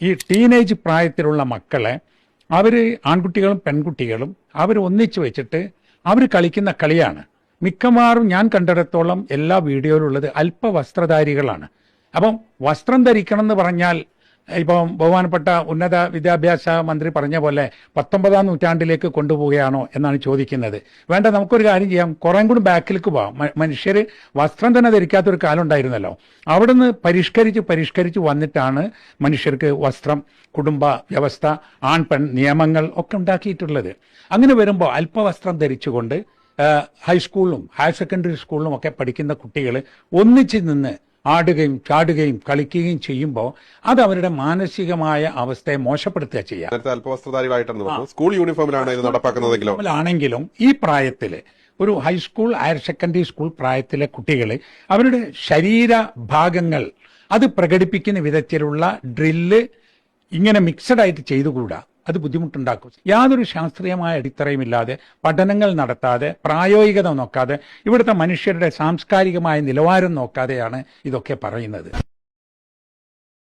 ഈ ടീനേജ് പ്രായത്തിലുള്ള മക്കളെ അവർ ആൺകുട്ടികളും പെൺകുട്ടികളും അവർ ഒന്നിച്ചു വെച്ചിട്ട് അവർ കളിക്കുന്ന കളിയാണ്. മിക്കവാറും ഞാൻ കണ്ടിടത്തോളം എല്ലാ വീഡിയോയിലുള്ളത് അല്പ വസ്ത്രധാരികളാണ് അപ്പം വസ്ത്രം ധരിക്കണം എന്ന് പറഞ്ഞാൽ ഇപ്പം ബഹുമാനപ്പെട്ട ഉന്നത വിദ്യാഭ്യാസ മന്ത്രി പറഞ്ഞ പോലെ പത്തൊമ്പതാം നൂറ്റാണ്ടിലേക്ക് കൊണ്ടുപോവുകയാണോ എന്നാണ് ചോദിക്കുന്നത്. വേണ്ട നമുക്കൊരു കാര്യം ചെയ്യാം. കുറേ കൂടി ബാക്കിലേക്ക് പോവാം. മനുഷ്യർ വസ്ത്രം തന്നെ ധരിക്കാത്തൊരു കാലം ഉണ്ടായിരുന്നല്ലോ അവിടുന്ന് പരിഷ്കരിച്ച് പരിഷ്കരിച്ച് വന്നിട്ടാണ് മനുഷ്യർക്ക് വസ്ത്രം കുടുംബ വ്യവസ്ഥ ആൺ പെൺ നിയമങ്ങൾ ഒക്കെ ഉണ്ടാക്കിയിട്ടുള്ളത്. അങ്ങനെ വരുമ്പോൾ അല്പവസ്ത്രം ധരിച്ചുകൊണ്ട് ഹൈസ്കൂളിലും ഹയർ സെക്കൻഡറി സ്കൂളിലും ഒക്കെ പഠിക്കുന്ന കുട്ടികൾ ഒന്നിച്ച് നിന്ന് ആടുകയും ചാടുകയും കളിക്കുകയും ചെയ്യുമ്പോൾ അത് അവരുടെ മാനസികമായ അവസ്ഥയെ മോശപ്പെടുത്തുക അല്പവസ്ത്രധാരികളായിട്ടാണ് സ്കൂൾ യൂണിഫോമിലാണ് ആണെങ്കിലും ഈ പ്രായത്തിൽ ഒരു high school higher secondary school പ്രായത്തിലെ കുട്ടികൾ അവരുടെ ശരീര ഭാഗങ്ങൾ അത് പ്രകടിപ്പിക്കുന്ന വിധത്തിലുള്ള ഡ്രില്ല് ഇങ്ങനെ മിക്സഡ് ആയിട്ട് ചെയ്തുകൂടാ. അത് ബുദ്ധിമുട്ടുണ്ടാക്കും. യാതൊരു ശാസ്ത്രീയമായ അടിത്തറയുമില്ലാതെ പഠനങ്ങൾ നടത്താതെ പ്രായോഗികത നോക്കാതെ ഇവിടുത്തെ മനുഷ്യരുടെ സാംസ്കാരികമായ നിലവാരം നോക്കാതെയാണ് ഇതൊക്കെ പറയുന്നത്.